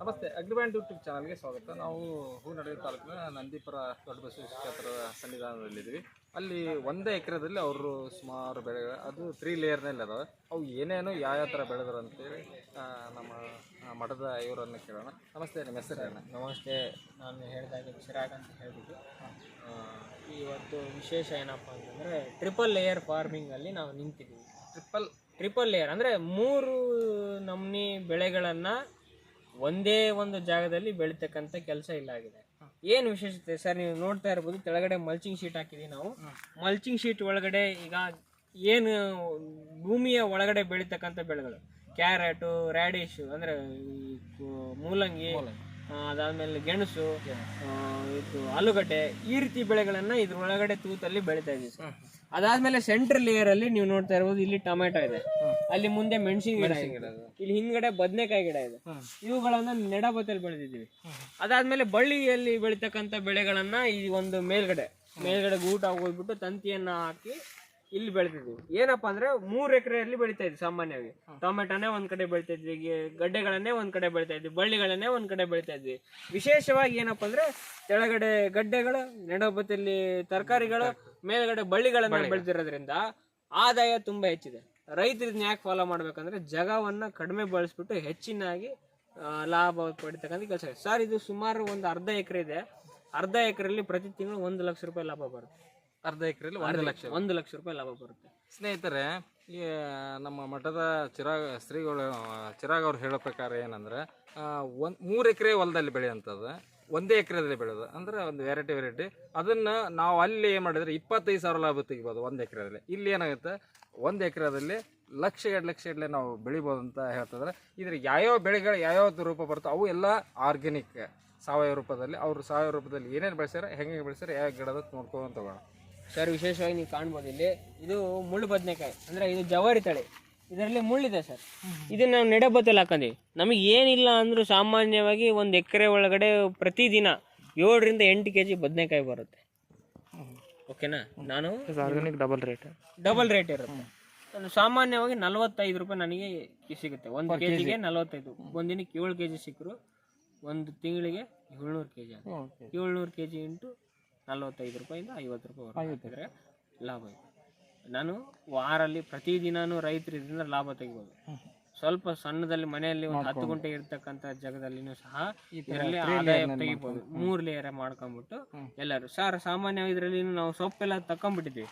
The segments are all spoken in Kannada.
ನಮಸ್ತೆ ಅಗ್ರಿಬ್ಯಾಂಡ್ ಯೂಟ್ಯೂಬ್ ಚಾನಲ್ಗೆ ಸ್ವಾಗತ. ನಾವು ಹೂನಡಿ ತಾಲೂಕಿನ ನಂದೀಪುರ ದೊಡ್ಡ ಬಸವೇಶ್ವರ ಕ್ಷೇತ್ರದ ಸನ್ನಿಧಾನದಲ್ಲಿದ್ದೀವಿ. ಅಲ್ಲಿ ಒಂದೇ ಎಕರೆದಲ್ಲಿ ಅವರು ಸುಮಾರು ಬೆಳೆ ಅದು ತ್ರೀ ಲೇಯರ್ನಲ್ಲಿ ಅದಾವೆ. ಅವು ಏನೇನು ಯಾವ ಯಾವ ಥರ ಬೆಳೆದ್ರು ಅಂತೇಳಿ ನಮ್ಮ ಮಠದ ಇವರನ್ನು ಕೇಳೋಣ. ನಮಸ್ತೆ ನಿಮ್ಮ ಹೆಸರು ಏನು? ನಮಸ್ತೆ ನಾನು ಹೇಳಿದಾಗೆ ಚಿರಾಗ್ ಅಂತ ಹೇಳ್ಬಿಟ್ಟು ಇವತ್ತು ವಿಶೇಷ ಏನಪ್ಪ ಅಂತಂದರೆ ಟ್ರಿಪಲ್ ಲೇಯರ್ ಫಾರ್ಮಿಂಗಲ್ಲಿ ನಾವು ನಿಂತಿದ್ದೀವಿ. ಟ್ರಿಪಲ್ ಟ್ರಿಪಲ್ ಲೇಯರ್ ಅಂದರೆ ಮೂರು ನಮೂನಿ ಬೆಳೆಗಳನ್ನು ಒಂದೇ ಒಂದು ಜಾಗದಲ್ಲಿ ಬೆಳಿತಕ್ಕಂಥ ಕೆಲಸ ಇಲ್ಲಾಗಿದೆ ಏನು ವಿಶೇಷತೆ? ಸರ್, ನೀವು ನೋಡ್ತಾ ಇರ್ಬೋದು, ಕೆಳಗಡೆ ಮಲ್ಚಿಂಗ್ ಶೀಟ್ ಹಾಕಿದ್ದೀವಿ ನಾವು. ಮಲ್ಚಿಂಗ್ ಶೀಟ್ ಒಳಗಡೆ ಈಗ ಏನು ಭೂಮಿಯ ಒಳಗಡೆ ಬೆಳಿತಕ್ಕಂಥ ಬೆಳೆಗಳು ಕ್ಯಾರೆಟು ರ್ಯಾಡಿಶು ಅಂದರೆ ಮೂಲಂಗಿ. ಅದಾದ್ಮೇಲೆ ಗೆಣಸು ಇದು ಆಲೂಗಡ್ಡೆ ಈ ರೀತಿ ಬೆಳೆಗಳನ್ನ ಇದ್ರ ಒಳಗಡೆ ತೂತಲ್ಲಿ ಬೆಳಿತಾ ಇದೀವಿ ಸರ್ ಅದಾದ್ಮೇಲೆ ಸೆಂಟ್ರಲ್ ಲೇಯರ್ ಅಲ್ಲಿ ನೀವು ನೋಡ್ತಾ ಇರ್ಬೋದು ಇಲ್ಲಿ ಟೊಮೆಟೊ ಇದೆ. ಅಲ್ಲಿ ಮುಂದೆ ಮೆಣಸಿನ ಗಿಡ ಇದೆ. ಇಲ್ಲಿ ಹಿಂದ್ಗಡೆ ಬದನೆಕಾಯಿ ಗಿಡ ಇದೆ. ಇವುಗಳನ್ನ ನೆಡಬತ್ತಲ್ಲಿ ಬೆಳೆದಿದ್ದೀವಿ. ಅದಾದ್ಮೇಲೆ ಬಳ್ಳಿಯಲ್ಲಿ ಬೆಳೀತಕ್ಕಂಥ ಬೆಳೆಗಳನ್ನ ಈ ಒಂದು ಮೇಲ್ಗಡೆ ಮೇಲ್ಗಡೆ ಗೂಟ ಹೋಗ್ಬಿಟ್ಟು ತಂತಿಯನ್ನ ಹಾಕಿ ಇಲ್ಲಿ ಬೆಳಿತಿದ್ವಿ ಏನಪ್ಪಾ ಅಂದ್ರೆ ಮೂರ್ ಎಕರೆಯಲ್ಲಿ ಬೆಳಿತಾ ಇದ್ವಿ ಸಾಮಾನ್ಯವಾಗಿ. ಟೊಮೆಟೊನೇ ಒಂದ್ ಕಡೆ ಬೆಳಿತಾ ಇದ್ವಿ ಗಡ್ಡೆಗಳನ್ನೇ ಒಂದ್ ಕಡೆ ಬೆಳಿತಾ ಇದ್ವಿ ಬಳ್ಳಿಗಳನ್ನೇ ಒಂದ್ ಕಡೆ ಬೆಳಿತಾ ಇದ್ವಿ. ವಿಶೇಷವಾಗಿ ಏನಪ್ಪಾ ಅಂದ್ರೆ ಕೆಳಗಡೆ ಗಡ್ಡೆಗಳು ನೆಡಬತ್ತಲ್ಲಿ ತರಕಾರಿಗಳು ಮೇಲ್ಗಡೆ ಬಳ್ಳಿಗಳನ್ನ ಬೆಳೆದಿರೋದ್ರಿಂದ ಆದಾಯ ತುಂಬಾ ಹೆಚ್ಚಿದೆ. ರೈತರು ಯಾಕೆ ಫಾಲೋ ಮಾಡ್ಬೇಕಂದ್ರೆ ಜಗವನ್ನ ಕಡಿಮೆ ಬಳಸ್ಬಿಟ್ಟು ಹೆಚ್ಚಿನಾಗಿ ಲಾಭ ಪಡಿತಕ್ಕಂಥ ಕೆಲಸ ಸರ್ ಇದು ಸುಮಾರು ಒಂದು ಅರ್ಧ ಎಕರೆ ಇದೆ. ಅರ್ಧ ಎಕರೆಯಲ್ಲಿ ಪ್ರತಿ ತಿಂಗಳು ಒಂದು ಲಕ್ಷ ರೂಪಾಯಿ ಲಾಭ ಬರುತ್ತೆ. ಅರ್ಧ ಎಕರೆಯಲ್ಲಿ ಒಂದು ಲಕ್ಷ ಒಂದು ಲಕ್ಷ ರೂಪಾಯಿ ಲಾಭ ಬರುತ್ತೆ. ಸ್ನೇಹಿತರೆ ಈ ನಮ್ಮ ಮಠದ ಚಿರಾಗ್ ಶ್ರೀಗಳು ಚಿರಾಗ ಅವ್ರು ಹೇಳೋ ಪ್ರಕಾರ ಏನಂದ್ರೆ ಒಂದು ಮೂರು ಎಕರೆ ಹೊಲದಲ್ಲಿ ಬೆಳೆಯುವಂಥದ್ದು ಒಂದೇ ಎಕರೆದಲ್ಲಿ ಬೆಳೆಯೋದು ಅಂದ್ರೆ ಒಂದು ವೆರೈಟಿ ವೆರೈಟಿ ಅದನ್ನ ನಾವು ಅಲ್ಲಿ ಏನು ಮಾಡಿದ್ರೆ ಇಪ್ಪತ್ತೈದು ಸಾವಿರ ಲಾಭ ತೆಗಿಬೋದು ಒಂದು ಎಕರೆದಲ್ಲಿ ಇಲ್ಲಿ ಏನಾಗುತ್ತೆ? ಒಂದು ಎಕರೆದಲ್ಲಿ ಲಕ್ಷ ಎರಡು ಲಕ್ಷ ಎಡ್ಲೆ ನಾವು ಬೆಳಿಬೋದು ಅಂತ ಹೇಳ್ತಿದ್ರೆ. ಇದ್ರ ಯಾವ್ಯಾವ ಬೆಳೆಗಳು ಯಾವ್ಯಾವ ರೂಪ ಬರುತ್ತೆ ಅವು ಎಲ್ಲ ಆರ್ಗ್ಯಾನಿಕ್ ಸಾವಯವ ರೂಪದಲ್ಲಿ. ಅವರು ಸಾವಯವ ರೂಪದಲ್ಲಿ ಏನೇನು ಬೆಳೆಸ್ಯಾರ ಹೆಂಗೆ ಬೆಳೆಸ್ಯಾರ ಯಾವ ಗಿಡದ ನೋಡ್ಕೊಂಡು ತಗೋಣ ಸರ್ ವಿಶೇಷವಾಗಿ ನೀವು ಕಾಣ್ಬೋದು ಇಲ್ಲಿ. ಇದು ಮುಳ್ಳು ಬದನೆಕಾಯಿ. ಅಂದ್ರೆ ಇದು ಜವಾರಿ ತಳಿ. ಇದರಲ್ಲಿ ಮುಳ್ಳಿದೆ ಸರ್. ಇದನ್ನ ನಾವು ನೆಡಬತ್ತಲ್ಲಿ ಹಾಕೊಂಡಿವಿ. ನಮಗೆ ಏನಿಲ್ಲ ಅಂದರೂ ಸಾಮಾನ್ಯವಾಗಿ ಒಂದು ಎಕರೆ ಒಳಗಡೆ ಪ್ರತಿದಿನ ಏಳರಿಂದ ಎಂಟು ಕೆ ಜಿ ಬದನೆಕಾಯಿ ಬರುತ್ತೆ. ಓಕೆನಾ? ನಾನು organic double rate double rate ಇರುತ್ತೆ. ಸಾಮಾನ್ಯವಾಗಿ ನಲವತ್ತೈದು ರೂಪಾಯಿ ನನಗೆ ಸಿಗುತ್ತೆ. ಒಂದು ಕೆ ಜಿಗೆ ನಲವತ್ತೈದು. ಒಂದಿನಕ್ಕೆ ಏಳು ಕೆ ಜಿ ಸಿಕ್ಕರು. ಒಂದು ತಿಂಗಳಿಗೆ ಏಳ್ನೂರು ಕೆ ಜಿ ಏಳ್ನೂರು ಕೆ ಜಿ ಇಂಟು ನಲವತ್ತೈದು ರೂಪಾಯಿಂದ ಐವತ್ತು ರೂಪಾಯಿ ಲಾಭ ಇದೆ. ನಾನು ವಾರಲ್ಲಿ ಪ್ರತಿದಿನಾನು ರೈತರು ಇದರಿಂದ ಲಾಭ ತೆಗಿಬೋದು. ಸ್ವಲ್ಪ ಸಣ್ಣದಲ್ಲಿ ಮನೆಯಲ್ಲಿ ಒಂದು ಹತ್ತು ಗಂಟೆ ಇರತಕ್ಕಂತ ಜಾಗದಲ್ಲಿನೂ ಸಹ ಇದರಲ್ಲಿ ಆದಾಯ ತೆಗಿಬೋದು. ಮೂರ್ ಲೇಯರ್ ಮಾಡ್ಕೊಂಡ್ಬಿಟ್ಟು ಎಲ್ಲರೂ. ಸರ್ ಸಾಮಾನ್ಯ ಇದರಲ್ಲಿ ನಾವು ಸೊಪ್ಪೆಲ್ಲ ತಕೊಂಡ್ಬಿಟ್ಟಿದ್ವಿ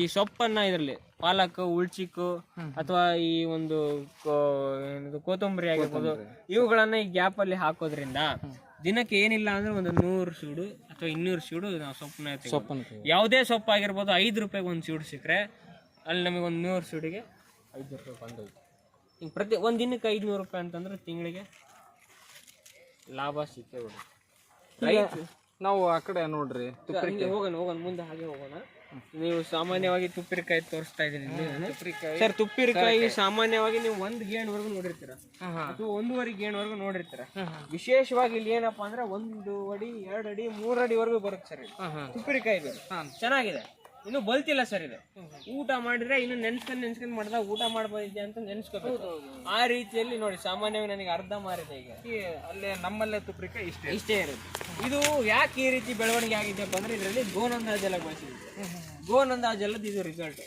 ಈ ಸೊಪ್ಪನ್ನ ಇದರಲ್ಲಿ ಪಾಲಕ್ ಉಳ್ಚಿಕ್ಕು ಅಥವಾ ಈ ಒಂದು ಕೊತ್ತಂಬರಿ ಆಗಿರ್ಬೋದು. ಇವುಗಳನ್ನ ಈ ಗ್ಯಾಪ್ ಅಲ್ಲಿ ಹಾಕೋದ್ರಿಂದ ದಿನಕ್ಕೆ ಏನಿಲ್ಲ ಅಂದ್ರೆ ಒಂದು ನೂರು ಸೂಡು ಅಥವಾ ಇನ್ನೂರು ಸೀಡು ನಾವು ಸೊಪ್ಪನ್ನ ತೆಗಿಬೋದು. ಯಾವುದೇ ಸೊಪ್ಪು ಆಗಿರ್ಬೋದು ಐದು ರೂಪಾಯಿಗೆ ಒಂದು ಸೀಡು ಸಿಕ್ಕರೆ ಅಲ್ಲಿ ನಮಗೆ ಒಂದು ನೂರು ಸೀಡಿಗೆ ಐದು ರೂಪಾಯಿ ಬಂದೋಯ್ತು ಈಗ ಪ್ರತಿ ಒಂದು ದಿನಕ್ಕೆ ಐದುನೂರು ರೂಪಾಯಿ ಅಂತಂದ್ರೆ ತಿಂಗಳಿಗೆ ಲಾಭ ಸಿಕ್ಕೇ ಬಿಡುತ್ತೆ ರೈತ ನಾವು ಆ ಕಡೆ ನೋಡ್ರಿ ಹಂಗೆ ಹೋಗೋಣ ಹೋಗೋಣ ಮುಂದೆ ಹಾಗೆ ಹೋಗೋಣ. ನೀವು ಸಾಮಾನ್ಯವಾಗಿ ತುಪ್ಪಿರಕಾಯಿ ತೋರಿಸ್ತಾ ಇದ್ದೀನಿ ಸರ್ ತುಪ್ಪಿರಕಾಯಿ ಸಾಮಾನ್ಯವಾಗಿ ನೀವು ಒಂದು ಗೇಣ್ವರೆಗೂ ನೋಡಿರ್ತೀರ. ಅಥವಾ ಒಂದೂವರೆ ಗೇಣ್ವರೆಗೂ ನೋಡಿರ್ತೀರ. ವಿಶೇಷವಾಗಿ ಇಲ್ಲಿ ಏನಪ್ಪಾ ಅಂದ್ರೆ ಒಂದು ಅಡಿ ಎರಡು ಅಡಿ ಮೂರು ಅಡಿವರೆಗೂ ಬರುತ್ತೆ ಸರ್ ಇದು. ತುಪ್ಪಿನಕಾಯಿ ಇದು. ಚೆನ್ನಾಗಿದೆ. ಇನ್ನು ಬಲ್ತಿಲ್ಲ ಸರ್ ಇದು. ಊಟ ಮಾಡಿದ್ರೆ ಇನ್ನು ನೆನ್ಸ್ಕೊಂಡ್ ನೆನ್ಸ್ಕೊಂಡ್ ಮಾಡಿದಾಗ ಊಟ ಮಾಡ್ಬೋದಿದೆ ಅಂತ ನೆನ್ಸ್ಕೋಬೇಕು. ಆ ರೀತಿಯಲ್ಲಿ ನೋಡಿ ಸಾಮಾನ್ಯವಾಗಿ ನನಗೆ ಅರ್ಧ ಮಾರಿದೆ ಈಗ. ಅಲ್ಲೇ ನಮ್ಮಲ್ಲೇ ತುಪ್ಪಿರಕಾಯಿ ಇಷ್ಟೇ. ಇಷ್ಟೇ ಇರುತ್ತೆ. ಇದು ಯಾಕೆ ಈ ರೀತಿ ಬೆಳವಣಿಗೆ ಆಗಿದೆಪ್ಪ ಅಂದ್ರೆ ಇದರಲ್ಲಿ ಗೋನಂದ ಜಲ ಬಳಸಿದ್ವಿ. ಗೋನಂದ ಜಲದ ಇದು ರಿಸಲ್ಟ್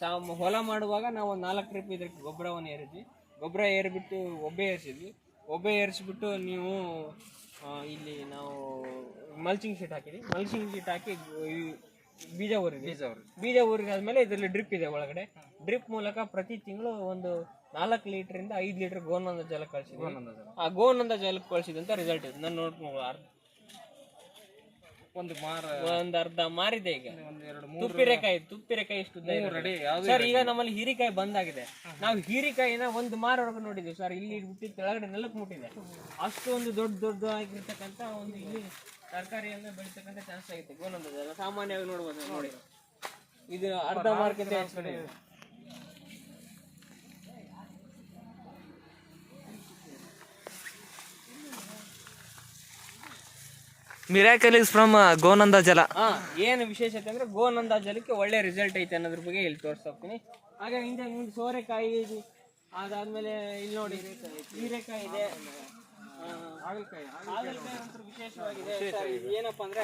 ಸಾಮ್ ಹೊಲ ಮಾಡುವಾಗ ನಾವು ಒಂದು ನಾಲ್ಕು ಟ್ರಿಪ್ ಇದಕ್ಕೆ ಗೊಬ್ಬರವನ್ನು ಏರಿದ್ವಿ. ಗೊಬ್ಬರ ಏರಿಬಿಟ್ಟು ಒಬ್ಬೆ ಏರಿಸಿದ್ವಿ. ಒಬ್ಬೆ ಏರಿಸಿಬಿಟ್ಟು ನೀವು ಇಲ್ಲಿ ನಾವು ಮಲ್ಚಿಂಗ್ ಶೀಟ್ ಹಾಕಿದ್ವಿ. ಮಲ್ಚಿಂಗ್ ಶೀಟ್ ಹಾಕಿ ಬೀಜ ಊರಿಗೆ ಬೀಜ ಊರಿ ಬೀಜ ಊರಿಗಾದ್ಮೇಲೆ ಇದರಲ್ಲಿ ಡ್ರಿಪ್ ಇದೆ ಒಳಗಡೆ. ಡ್ರಿಪ್ ಮೂಲಕ ಪ್ರತಿ ತಿಂಗಳು ಒಂದು ನಾಲ್ಕು ಲೀಟರಿಂದ ಐದು ಲೀಟರ್ ಗೋನಂದ ಜಲ ಕಳಿಸಿದ್ವಿ. ಆ ಗೋನಂದ ಜಲ ಕಳಿಸಿದಂತ ರಿಸಲ್ಟ್ ಇದೆ. ನಾನು ನೋಡ್ಕೊಂಡು ಒಂದು ಮಾರ ಒಂದ್ ಅರ್ಧ ಮಾರಿದೆ ಈಗ. ತುಪ್ಪಿರೆಕಾಯಿ ತುಪ್ಪಿರೆಕಾಯಿ ಎಷ್ಟು. ರೆಡಿ ಸರ್ ಈಗ ನಮ್ಮಲ್ಲಿ ಹೀರಿಕಾಯಿ ಬಂದಾಗಿದೆ. ನಾವು ಹೀರಿಕಾಯಿನ ಒಂದು ಮಾರವರೆಗೂ ನೋಡಿದ್ವಿ ಸರ್. ಇಲ್ಲಿ ಬಿಟ್ಟಿ ಕೆಳಗಡೆ ನೆಲಕ್ಕೆ ಮುಟ್ಟಿದೆ. ಅಷ್ಟೊಂದು ಒಂದು ದೊಡ್ಡ ದೊಡ್ಡ ಆಗಿರ್ತಕ್ಕಂತ ಒಂದು ಇಲ್ಲಿ ತರಕಾರಿಯನ್ನ ಬೆಳಿತಕ್ಕಂಥ ಚಾನ್ಸ್ ಆಗಿತ್ತು ಸಾಮಾನ್ಯವಾಗಿ ನೋಡ್ಬೋದು ನೋಡಿ. ಇದು ಅರ್ಧ ಮಾರ್ಕೆಟ್ ಮಿರಾಕಲ್ ಇಸ್ ಫ್ರಮ್ ಗೋನಂದ ಜಲ ಹಾ ಏನು ವಿಶೇಷತೆ ಅಂದ್ರೆ ಗೋನಂದ ಜಲಕ್ಕೆ ಒಳ್ಳೆ ರಿಸಲ್ಟ್ ಐತೆ ಅನ್ನೋದ್ರ ಬಗ್ಗೆ ಇಲ್ಲಿ ತೋರಿಸ್ತೀನಿ ಹೋಗ್ತೀನಿ. ಹಾಗೆ ಹಿಂದೆ ಮುಂದೆ ಸೋರೆಕಾಯಿ ಇದೆ. ಅದಾದ್ಮೇಲೆ ಇಲ್ಲಿ ನೋಡಿ ಹೀರೆಕಾಯಿ ಇದೆ. ಆ, ಹಾಗಲಕಾಯಿ ಅಂತೂ ವಿಶೇಷವಾಗಿದೆ. ಸರ್, ಇದು ಏನಪ್ಪಾ ಅಂದ್ರೆ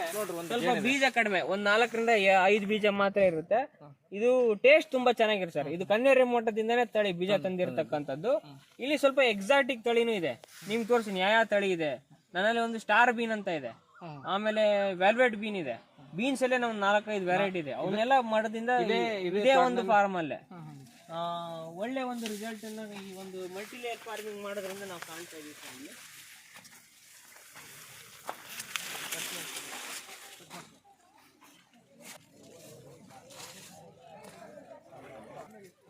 ಸ್ವಲ್ಪ ಬೀಜ ಕಡಿಮೆ ಒಂದ್ ನಾಲ್ಕರಿಂದ ಐದು ಬೀಜ ಮಾತ್ರ ಇರುತ್ತೆ. ಇದು ಟೇಸ್ಟ್ ತುಂಬಾ ಚೆನ್ನಾಗಿರುತ್ತೆ ಸರ್. ಇದು ಕನ್ನೇರಿ ಮೋಟದಿಂದಾನೇ ತಳಿ ಬೀಜ ತಂದಿರತಕ್ಕಂಥದ್ದು. ಇಲ್ಲಿ ಸ್ವಲ್ಪ ಎಕ್ಸಾಟಿಕ್ ತಳಿನೂ ಇದೆ. ನಿಮ್ಗೆ ತೋರಿಸಿ ಯಾವ ತಳಿ ಇದೆ. ನನ್ನಲ್ಲಿ ಒಂದು ಸ್ಟಾರ್ ಬೀನ್ ಅಂತ ಇದೆ. ಆಮೇಲೆ ವೆಲ್ವೆಟ್ ಬೀನ್ ಇದೆ. ಬೀನ್ಸ್ ಅಲ್ಲೇ ನಾವು ನಾಲ್ಕೈದು ವೆರೈಟಿ ಇದೆ. ಅವನ್ನೆಲ್ಲ ಮಾಡೋದಿಂದ ಇದೇ ಒಂದು ಫಾರ್ಮ್ ಅಲ್ಲೇ. ಒಳ್ಳೆ ಒಂದು ರಿಸಲ್ಟ್ ಅನ್ನ ಈ ಒಂದು ಮಲ್ಟಿಲೇಯರ್ ಫಾರ್ಮಿಂಗ್ ಮಾಡೋದ್ರಿಂದ ನಾವು ಕಾಣ್ತಾ ಇದೀವಿ ಆಕ್ಚುಲಿ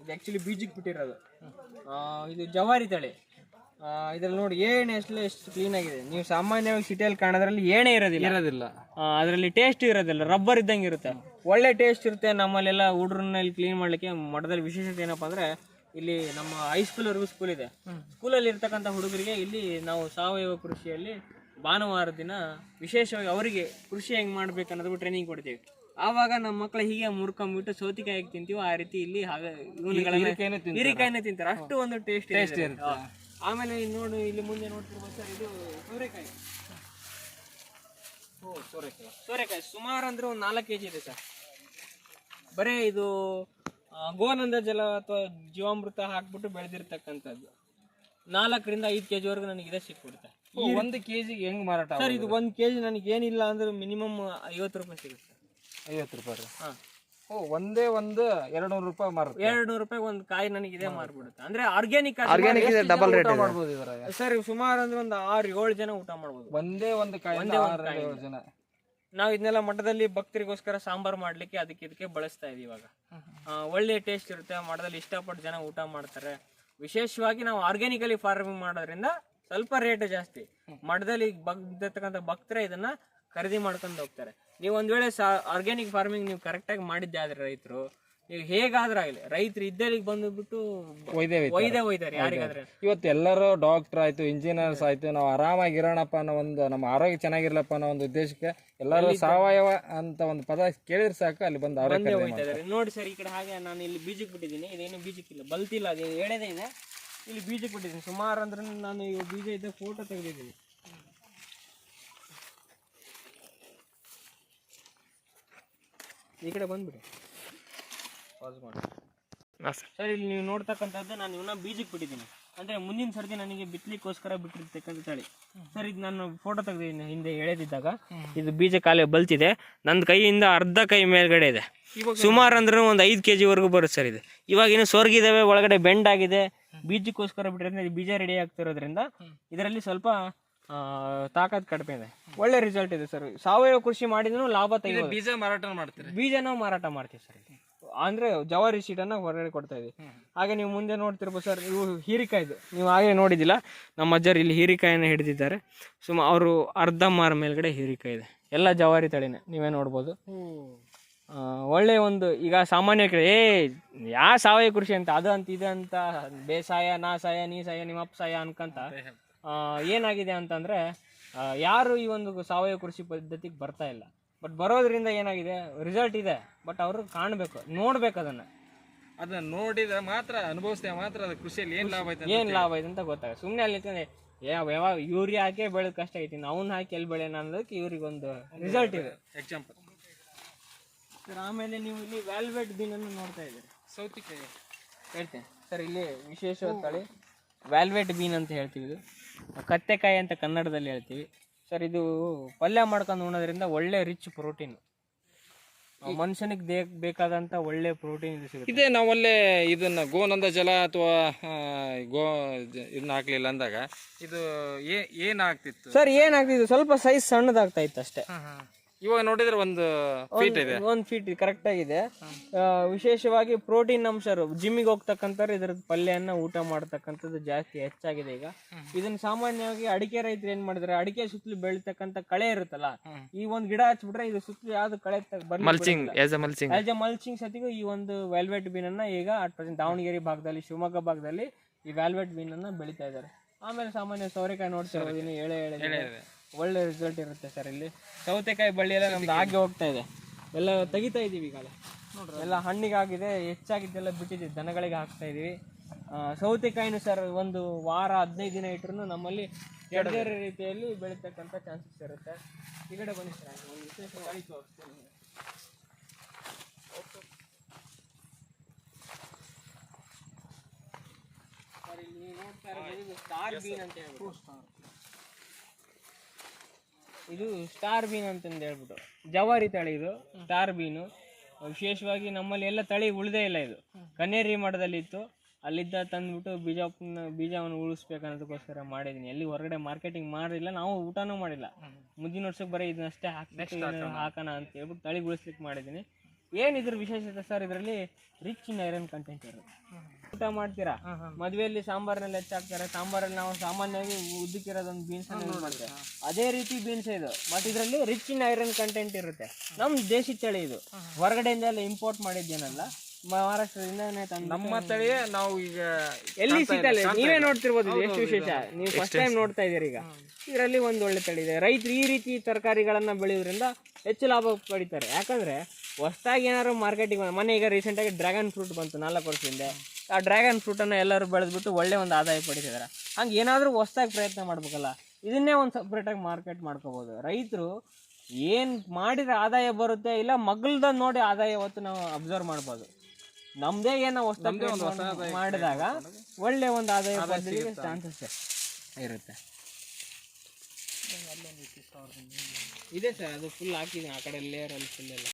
ಇದು ಆ್ಯಕ್ಚುಲಿ ಬೀಜಕ್ಕೆ ಬಿಟ್ಟಿರೋದು. ಇದು ಜವಾರಿ ತಳಿ. ಇದ್ರಲ್ಲಿ ನೋಡಿ ಏಣೆ ಎಷ್ಟು ಎಷ್ಟು ಕ್ಲೀನ್ ಆಗಿದೆ. ನೀವು ಸಾಮಾನ್ಯವಾಗಿ ಸಿಟಿಯಲ್ಲಿ ಕಾಣೋದ್ರಲ್ಲಿ ಏಣೆ ಇರೋದಿಲ್ಲ. ಇರೋದಿಲ್ಲ. ಅದರಲ್ಲಿ ಟೇಸ್ಟ್ ಇರೋದಿಲ್ಲ. ರಬ್ಬರ್ ಇದ್ದಂಗೆ ಇರುತ್ತೆ. ಒಳ್ಳೆ ಟೇಸ್ಟ್ ಇರುತ್ತೆ. ನಮ್ಮಲ್ಲೆಲ್ಲ ಹುಡುಗರನ್ನಲ್ಲಿ ಕ್ಲೀನ್ ಮಾಡ್ಲಿಕ್ಕೆ ಮಠದಲ್ಲಿ ವಿಶೇಷತೆ ಏನಪ್ಪಾ ಅಂದರೆ ಇಲ್ಲಿ ನಮ್ಮ ಹೈಸ್ಕೂಲ್ವರೆಗೂ ಸ್ಕೂಲ್ ಇದೆ. ಸ್ಕೂಲಲ್ಲಿ ಇರ್ತಕ್ಕಂಥ ಹುಡುಗರಿಗೆ ಇಲ್ಲಿ ನಾವು ಸಾವಯವ ಕೃಷಿಯಲ್ಲಿ ಭಾನುವಾರ ದಿನ ವಿಶೇಷವಾಗಿ ಅವರಿಗೆ ಕೃಷಿ ಹೆಂಗ್ ಮಾಡ್ಬೇಕು ಅನ್ನೋದು ಟ್ರೈನಿಂಗ್ ಕೊಡ್ತೀವಿ. ಆವಾಗ ನಮ್ಮ ಮಕ್ಕಳು ಹೀಗೆ ಮುರ್ಕೊಂಡ್ಬಿಟ್ಟು ಸೌತಿಕಾಯಿ ತಿಂತೀವೋ ಆ ರೀತಿ ಇಲ್ಲಿ ಹಾಗೆ ಹೀರೆಕಾಯಿನೂ ತಿಂತಾರೆ. ಅಷ್ಟು ಒಂದು ಟೇಸ್ಟ್ ಟೇಸ್ಟ್ ಇರುತ್ತೆ. ಆಮೇಲೆ ಇಲ್ಲಿ ನೋಡಿ ಇಲ್ಲಿ ಮುಂದೆ ನೋಡ್ತಿರ್ಬೋದು ಸರ್ ಇದು ಸೋರೆಕಾಯಿ. ಓ ಸೋರೆಕಾಯಿ. ಸೋರೆಕಾಯಿ ಸುಮಾರು ಅಂದ್ರೆ ಒಂದು ನಾಲ್ಕು ಕೆಜಿ ಇದೆ ಸರ್. ಬರೇ ಇದು ಗೋನಂದ ಜಲ ಅಥವಾ ಜೀವಾಮೃತ ಹಾಕ್ಬಿಟ್ಟು ಬೆಳೆದಿರ್ತಕ್ಕಂಥದ್ದು. ನಾಲ್ಕರಿಂದ ಐದು ಕೆಜಿ ವರೆಗೂ ನನಗೆ ಇದೇ ಸಿಕ್ಬಿಡುತ್ತೆ. ಒಂದು ಕೆಜಿಗೆ ಹೆಂಗ್ ಮಾರಾಟ ಸರ್ ಇದು ಒಂದು ಕೆಜಿ ನನಗೆ ಏನಿಲ್ಲ ಅಂದ್ರೆ ಮಿನಿಮಮ್ ಐವತ್ತು ರೂಪಾಯಿ ಸಿಗುತ್ತೆ. ಐವತ್ತು ರೂಪಾಯಿ. ಹಾಂ. ಓ ಒಂದೇ ಒಂದು ಎರಡು ನೂರು ರೂಪಾಯಿ ಮಾರುತ್ತೆ. ಎರಡು ನೂರು ರೂಪಾಯಿ ಒಂದು ಕಾಯಿ ನನಗೆ ಇದೇ ಮಾರ್ಬಿಡುತ್ತೆ. ಅಂದ್ರೆ ಆರ್ಗ್ಯಾನಿಕ್ ಡಬಲ್ ರೇಟ್ ಮಾಡ್ಬೋದು. ಇದ್ರಾಗ? ಸರ್ ಸುಮಾರು ಅಂದ್ರೆ ಒಂದು ಆರು ಏಳು ಜನ ಊಟ ಮಾಡ್ಬೋದು. ಒಂದೇ ಒಂದು ಕಾಯಿ ಒಂದೇ. ಏಳು ಜನ. ನಾವು ಇದನ್ನೆಲ್ಲ ಮಠದಲ್ಲಿ ಭಕ್ತರಿಗೋಸ್ಕರ ಸಾಂಬಾರ್ ಮಾಡ್ಲಿಕ್ಕೆ ಅದಕ್ಕೆ ಇದಕ್ಕೆ ಬಳಸ್ತಾ ಇದೀವಿ ಇವಾಗ. ಆ, ಒಳ್ಳೆ ಟೇಸ್ಟ್ ಇರುತ್ತೆ ಮಠದಲ್ಲಿ ಇಷ್ಟಪಟ್ಟು ಜನ ಊಟ ಮಾಡ್ತಾರೆ. ವಿಶೇಷವಾಗಿ ನಾವು ಆರ್ಗ್ಯಾನಿಕಲಿ ಫಾರ್ಮಿಂಗ್ ಮಾಡೋದ್ರಿಂದ ಸ್ವಲ್ಪ ರೇಟ್ ಜಾಸ್ತಿ. ಮಠದಲ್ಲಿ ಬಂದಿರ್ತಕ್ಕಂಥ ಭಕ್ತರೇ ಇದನ್ನ ಖರೀದಿ ಮಾಡ್ಕೊಂಡು ಹೋಗ್ತಾರೆ. ನೀವು ಒಂದ್ ವೇಳೆ ಆರ್ಗ್ಯಾನಿಕ್ ಫಾರ್ಮಿಂಗ್ ನೀವು ಕರೆಕ್ಟಾಗಿ ಮಾಡಿದ್ದೆ ಆದ್ರೆ ರೈತರು ನೀವು ಹೇಗಾದ್ರೂ ಆಗಲಿ ರೈತರು ಇದ್ದಲ್ಲಿಗೆ ಬಂದ್ಬಿಟ್ಟು ಒಯ್ದೇ ಒಯ್ದೆ ಒಯ್ದಾರೆ ಯಾರಿಗಾದ್ರೆ. ಇವತ್ತು ಎಲ್ಲರೂ ಡಾಕ್ಟರ್ ಆಯ್ತು ಇಂಜಿನಿಯರ್ಸ್ ಆಯ್ತು ನಾವು ಆರಾಮಾಗಿ ಇರೋಣಪ್ಪ ಅನ್ನೋ ಒಂದು ನಮ್ಮ ಆರೋಗ್ಯ ಚೆನ್ನಾಗಿರ್ಲಪ್ಪ ಅನ್ನೋ ಒಂದು ಉದ್ದೇಶಕ್ಕೆ ಎಲ್ಲರೂ ಸಾವಯವ ಅಂತ ಒಂದು ಪದ ಕೇಳಿದ್ರೆ ಸಾಕು ಅಲ್ಲಿ ಬಂದು ಆರೋಗ್ಯ ಹೋಯ್ತಾ ಇದಾರೆ ನೋಡಿ ಸರ್ ಈ ಕಡೆ ಹಾಗೆ ನಾನು ಇಲ್ಲಿ ಬೀಜಕ್ಕೆ ಬಿಟ್ಟಿದ್ದೀನಿ. ಇದೇನು ಬೀಜಕ್ಕಿಲ್ಲ ಬಲ್ತಿಲ್ಲ ಅದು ಹೇಳದೇ ಇದೆ ಇಲ್ಲಿ ಬೀಜಕ್ಕೆ ಬಿಟ್ಟಿದ್ದೀನಿ. ಸುಮಾರು ಅಂದ್ರೆ ನಾನು ಈ ಬೀಜ ಇದ್ದ ಫೋಟೋ ತೆಗೆದಿದ್ದೀನಿ. ಈ ಕಡೆ ಬಂದ್ಬಿಡಿ. ಪಾಸ್ ಮಾಡಿ. ಸರ್. ಇಲ್ಲಿ ನೀವು ನೋಡ್ತಕ್ಕಂಥದ್ದು ನಾನು ಇವನ್ನ ಬೀಜಕ್ಕೆ ಬಿಟ್ಟಿದ್ದೀನಿ. ಅಂದ್ರೆ ಮುಂದಿನ ಸರ್ತಿ ನನಗೆ ಬಿತ್ತಲಿಕ್ಕೋಸ್ಕರ ಬಿಟ್ಟಿರ್ತಕ್ಕಂಥ ತಳಿ. ಸರ್ ಇದು ನಾನು ಫೋಟೋ ತೆಗೆದಿದ್ದೀನಿ ಹಿಂದೆ ಎಳೆದಿದ್ದಾಗ ಇದು ಬೀಜ ಕಾಲೇ ಬಲ್ತಿದೆ. ನನ್ನ ಕೈಯಿಂದ ಅರ್ಧ ಕೈ ಮೇಲ್ಗಡೆ ಇದೆ. ಸುಮಾರು ಅಂದ್ರೆ ಒಂದು ಐದು ಕೆ ಜಿವರೆಗೂ ಬರುತ್ತೆ ಸರ್ ಇದು. ಇವಾಗ ಇನ್ನು ಸೊರ್ಗಿದಾವೆ ಒಳಗಡೆ ಬೆಂಡ್ ಆಗಿದೆ. ಬೀಜಕ್ಕೋಸ್ಕರ ಬಿಟ್ಟಿರೋದ್ರಿಂದ ಇದು ಬೀಜ ರೆಡಿ ಆಗ್ತಿರೋದ್ರಿಂದ ಇದರಲ್ಲಿ ಸ್ವಲ್ಪ ತಾಕತ್ ಕಡಿಮೆ ಇದೆ. ಒಳ್ಳೆ ರಿಸಲ್ಟ್ ಇದೆ ಸರ್ ಸಾವಯವ ಕೃಷಿ ಮಾಡಿದ್ರು ಲಾಭ ತೆಗೆದು ಬೀಜ ಮಾರಾಟ ಮಾಡ್ತೀರಿ? ಬೀಜ ನಾವು ಮಾರಾಟ ಮಾಡ್ತೀವಿ ಸರ್. ಅಂದ್ರೆ ಜವಾರಿ ಶೀಟನ್ನ ಹೊರಗಡೆ ಕೊಡ್ತಾ ಇದ್ವಿ ಹಾಗೆ ನೀವು ಮುಂದೆ ನೋಡ್ತಿರ್ಬೋದು ಸರ್ ಇವು ಹೀರಿಕಾಯ್ದು ನೀವು ಹಾಗೆ ನೋಡಿದಿಲ್ಲ. ನಮ್ಮ ಅಜ್ಜರು ಇಲ್ಲಿ ಹೀರಿಕಾಯಿನ ಹಿಡಿದಿದ್ದಾರೆ. ಸುಮ ಅವರು ಅರ್ಧ ಮಾರ ಮೇಲ್ಗಡೆ ಹೀರಿಕಾಯಿ ಇದೆ. ಎಲ್ಲ ಜವಾರಿ ತಳಿನೇ. ನೀವೇ ನೋಡ್ಬೋದು. ಒಳ್ಳೆ ಒಂದು ಈಗ ಸಾಮಾನ್ಯ ಕಡೆ ಏ ಯಾ ಸಾವಯವ ಕೃಷಿ ಅಂತ? ಅದು ಅಂತ ಇದಂತ ಅಂತ ಬೇಸಾಯ ನಾ ಸಾಯ ನೀ ಸಾಯ ನಿಮ್ಮಪ್ಪ ಸಾಯ ಅನ್ಕಂತ. ಏನಾಗಿದೆ ಅಂತಂದರೆ ಯಾರು ಈ ಒಂದು ಸಾವಯವ ಕೃಷಿ ಪದ್ಧತಿಗೆ ಬರ್ತಾ ಇಲ್ಲ. ಬಟ್ ಬರೋದ್ರಿಂದ ಏನಾಗಿದೆ? ರಿಸಲ್ಟ್ ಇದೆ. ಬಟ್ ಅವರು ಕಾಣಬೇಕು. ನೋಡ್ಬೇಕು ಅದನ್ನ. ಅದನ್ನ ನೋಡಿದ್ರೆ ಮಾತ್ರ ಅನುಭವಿಸಿದ ಮಾತ್ರ ಅದು ಕೃಷಿಯಲ್ಲಿ ಏನು ಲಾಭ ಐತೆ ಏನು ಲಾಭ ಐತೆ ಅಂತ ಗೊತ್ತಾಗ ಸುಮ್ಮನೆ ಅಲ್ಲಿ ನಿಂತ್ಕೊಂಡೆ, ಯಾವ ಯಾವಾಗ ಯೂರಿಯಾ ಹಾಕೇ ಬೆಳೆದ್ ಕಷ್ಟ ಐತಿ? ಅವ್ನ ಹಾಕಿ ಎಲ್ಲಿ ಬೆಳೆಯೋಣ ಅನ್ನೋದಕ್ಕೆ ಇವ್ರಿಗೆ ಒಂದು ರಿಸಲ್ಟ್ ಇದೆ. ಎಕ್ಸಾಂಪಲ್ ಸರ್ ಆಮೇಲೆ ನೀವು ಇಲ್ಲಿ ವ್ಯಾಲ್ವೆಟ್ ಬೀನ್ ಅನ್ನು ನೋಡ್ತಾ ಇದ್ದೀರಿ. ಸೌತಿಕಾಯಿ. ಹೇಳ್ತೇನೆ. ಸರ್ ಇಲ್ಲಿ ವಿಶೇಷವಾದ ತಳಿ ವ್ಯಾಲ್ವೆಟ್ ಬೀನ್ ಅಂತ ಹೇಳ್ತೀವಿ ಇದು. ಕತ್ತೆಕಾಯಿ ಅಂತ ಕನ್ನಡದಲ್ಲಿ ಹೇಳ್ತೀವಿ. ಸರ್ ಇದು ಪಲ್ಯ ಮಾಡ್ಕೊಂಡು ಉಣೋದ್ರಿಂದ ಒಳ್ಳೆ ರಿಚ್ ಪ್ರೋಟೀನ್ ಮನುಷ್ಯನಿಗೆ ದೇಹಕ್ಕೆ ಬೇಕಾದಂತ ಒಳ್ಳೆ ಪ್ರೋಟೀನ್ ಇದು ಸಿಗುತ್ತೆ. ಇದೇ ನಾವಲ್ಲೇ ಇದನ್ನ ಗೋನಂದ ಜಲ ಅಥವಾ ಗೋ ಇದನ್ನ ಹಾಕ್ಲಿಲ್ಲ ಅಂದಾಗ ಇದು ಏನಾಗ್ತಿತ್ತು ಸರ್ ಏನಾಗ್ತಿತ್ತು ಸ್ವಲ್ಪ ಸೈಜ್ ಸಣ್ಣದಾಗ್ತಾ ಇತ್ತು ಅಷ್ಟೇ. ಇವಾಗ ನೋಡಿದ್ರೆ ಒಂದು ಫೀಟ್ ಇದೆ. ಒಂದು ಫೀಟ್ ಕರೆಕ್ಟ್ ಆಗಿದೆ. ಆ, ವಿಶೇಷವಾಗಿ ಪ್ರೋಟೀನ್ ಅಂಶರು ಜಿಮ್ಮಿಗೆ ಹೋಗ್ತಕ್ಕಂಥವ್ರು ಇದ್ರ ಪಲ್ಯನ ಊಟ ಮಾಡ್ತಕ್ಕಂಥದ್ದು ಜಾಸ್ತಿ ಹೆಚ್ಚಾಗಿದೆ ಈಗ. ಇದನ್ನ ಸಾಮಾನ್ಯವಾಗಿ ಅಡಿಕೆ ರೈತರು ಏನ್ ಮಾಡಿದ್ರೆ ಅಡಿಕೆ ಸುತ್ತಲೂ ಬೆಳಿತಕ್ಕಂಥ ಕಳೆ ಇರುತ್ತಲ್ಲ ಈ ಒಂದ್ ಗಿಡ ಹಚ್ಬಿಟ್ರೆ ಇದು ಸುತ್ತಲೂ ಯಾವ್ದು ಕಳೆ mulching as mulching as a mulching ಸತಿಗೂ ಈ ಒಂದು ವ್ಯಾಲ್ವೆಟ್ ಬೀನ್ ಅನ್ನ ಈಗ ಅಟ್ ಪ್ರೆಸೆಂಟ್ ದಾವಣಗೆರೆ ಭಾಗದಲ್ಲಿ ಶಿವಮೊಗ್ಗ ಭಾಗದಲ್ಲಿ ಈ ವ್ಯಾಲ್ವೆಟ್ ಬೀನ್ ಅನ್ನ ಬೆಳಿತಾ ಇದ್ದಾರೆ. ಆಮೇಲೆ ಸಾಮಾನ್ಯ ಸೌರೆಕಾಯಿ ನೋಡ್ತಾ ಇರೋದಿನಿ ಎಳೆ ಎಳೆ ಒಳ್ಳೆ ರಿಸಲ್ಟ್ ಇರುತ್ತೆ ಸರ್ ಇಲ್ಲಿ. ಸೌತೆಕಾಯಿ ಬಳ್ಳಿ ಎಲ್ಲ ನಮ್ದು ಆಗಿ ಹೋಗ್ತಾ ಇದೆ. ಎಲ್ಲ ತೆಗಿತಾ ಇದೀವಿ ಈಗ ಎಲ್ಲ ಹಣ್ಣಿಗಾಗಿದೆ ಹೆಚ್ಚಾಗಿದ್ದೆಲ್ಲ ಬಿಟ್ಟಿದ್ದೀವಿ ದನಗಳಿಗೆ ಹಾಕ್ತಾ ಇದ್ದೀವಿ ಸೌತೆಕಾಯಿನು ಸರ್ ಒಂದು ವಾರ ಹದಿನೈದು ದಿನ ಇಟ್ರು ನಮ್ಮಲ್ಲಿ ಕೆಡದೇ ಇರೋ ರೀತಿಯಲ್ಲಿ ಬೆಳೀತಕ್ಕಂಥ ಚಾನ್ಸಸ್ ಇರುತ್ತೆ. ಈ ಕಡೆ ಬನ್ನಿ ಸರ್ ಒಂದು ವಿಶೇಷ ತೋರಿಸ್ತೀನಿ ಸರ್ ಇಲ್ಲಿ ನೋಡ್ತಾ ಸ್ಟಾರ್ ಬೀನ್ ಅಂತ ಹೇಳ್ಬಿಟ್ಟು. ಇದು ಸ್ಟಾರ್ ಬೀನ್ ಅಂತಂದು ಹೇಳ್ಬಿಟ್ಟು. ಜವಾರಿ ತಳಿ ಇದು ಸ್ಟಾರ್ ಬೀನು. ವಿಶೇಷವಾಗಿ ನಮ್ಮಲ್ಲಿ ಎಲ್ಲ ತಳಿ ಉಳಿದೇ ಇಲ್ಲ ಇದು. ಕನ್ನೇರಿ ಮಠದಲ್ಲಿ ಇತ್ತು. ಅಲ್ಲಿದ್ದ ತಂದ್ಬಿಟ್ಟು ಬೀಜ ಬೀಜವನ್ನು ಉಳಿಸ್ಬೇಕನ್ನೋದಕ್ಕೋಸ್ಕರ ಮಾಡಿದ್ದೀನಿ ಎಲ್ಲಿ ಹೊರಗಡೆ ಮಾರ್ಕೆಟಿಂಗ್ ಮಾಡಿಲ್ಲ ನಾವು ಊಟನೂ ಮಾಡಿಲ್ಲ. ಮುಂದಿನ ವರ್ಷಕ್ಕೆ ಬರೀ ಇದನ್ನಷ್ಟೇ ಹಾಕ್ಬೇಕು ಏನಾದ್ರು ಹಾಕೋಣ. ಅಂತ ಹೇಳ್ಬಿಟ್ಟು ತಳಿ ಉಳಿಸ್ಲಿಕ್ಕೆ ಮಾಡಿದ್ದೀನಿ ಏನು ಇದ್ರ ವಿಶೇಷತೆ ಸರ್ ಇದರಲ್ಲಿ ರಿಚ್ ಇನ್ ಐರನ್ ಕಂಟೆಂಟ್ ಇರುತ್ತೆ ಊಟ ಮಾಡ್ತೀರಾ? ಮದುವೆಯಲ್ಲಿ ಸಾಂಬಾರ್ನಲ್ಲಿ ಹೆಚ್ಚಾಕ್ತಾರೆ ಸಾಂಬಾರಲ್ಲಿ ನಾವು ಸಾಮಾನ್ಯವಾಗಿ ಉದ್ದಕ್ಕಿರೋದೊಂದು ಬೀನ್ಸ್ ಮಾಡ್ತೇವೆ. ಅದೇ ರೀತಿ ಬೀನ್ಸ್ ಇದು. ಬಟ್ ಇದರಲ್ಲಿ ರಿಚ್ ಇನ್ ಐರನ್ ಕಂಟೆಂಟ್ ಇರುತ್ತೆ. ನಮ್ಮ ದೇಶಿ ತಳಿ ಇದು. ಹೊರಗಡೆಯಿಂದ ಎಲ್ಲ ಇಂಪೋರ್ಟ್ ಮಾಡಿದ್ದೇನಲ್ಲ? ಮಹಾರಾಷ್ಟ್ರದಿಂದನೇ ತಂದು ನಮ್ಮ ತಳಿಯೇ ನಾವು ಈಗ ಎಲ್ಲಿ ಸಿಗ್ತಲ್ಲ ನೀವೇ ನೋಡ್ತಿರ್ಬೋದು ಎಷ್ಟು ವಿಶೇಷ. ನೀವು ಫಸ್ಟ್ ಟೈಮ್ ನೋಡ್ತಾ ಇದೀರಿ ಈಗ. ಇದರಲ್ಲಿ ಒಂದು ಒಳ್ಳೆ ತಳಿ ಇದೆ. ರೈತರು ಈ ರೀತಿ ತರಕಾರಿಗಳನ್ನ ಬೆಳೆಯೋದ್ರಿಂದ ಹೆಚ್ಚು ಲಾಭ ಪಡಿತಾರೆ. ಯಾಕಂದ್ರೆ ಹೊಸದಾಗಿ ಏನಾದ್ರು ಮಾರ್ಕೆಟಿಗೆ ಮೊನ್ನೆ ಈಗ ರೀಸೆಂಟಾಗಿ ಡ್ರ್ಯಾಗನ್ ಫ್ರೂಟ್ ಬಂತು ನಾಲ್ಕು ವರ್ಷದಿಂದ ಆ ಡ್ರ್ಯಾಗನ್ ಫ್ರೂಟನ್ನು ಎಲ್ಲರೂ ಬೆಳೆದ್ಬಿಟ್ಟು ಒಳ್ಳೆ ಒಂದು ಆದಾಯ ಪಡಿತಿದ್ದಾರೆ ಹಂಗೆ ಏನಾದರೂ ಹೊಸದಾಗಿ ಪ್ರಯತ್ನ ಮಾಡ್ಬೇಕಲ್ಲ ಇದನ್ನೇ ಒಂದು ಸಪ್ರೇಟಾಗಿ ಮಾರ್ಕೆಟ್ ಮಾಡ್ಕೋಬೋದು. ರೈತರು ಏನು ಮಾಡಿದ್ರೆ ಆದಾಯ ಬರುತ್ತೆ ಇಲ್ಲ ಮಗಳ್ದ ನೋಡಿ ಆದಾಯ ಹೊತ್ತು ನಾವು ಅಬ್ಸರ್ವ್ ಮಾಡ್ಬೋದು. ನಮ್ಮದೇ ಏನೋ ಹೊಸದಾಗಿ ಮಾಡಿದಾಗ ಒಳ್ಳೆ ಒಂದು ಆದಾಯ ಚಾನ್ಸಸ್ ಇರುತ್ತೆ. ಇದೆ ಸರ್ ಅದು ಫುಲ್ ಹಾಕಿದ್ದೀನಿ ಆ ಕಡೆ ಲೇಯರ್ ಅಲ್ಲಿ ಫುಲ್ ಎಲ್ಲ.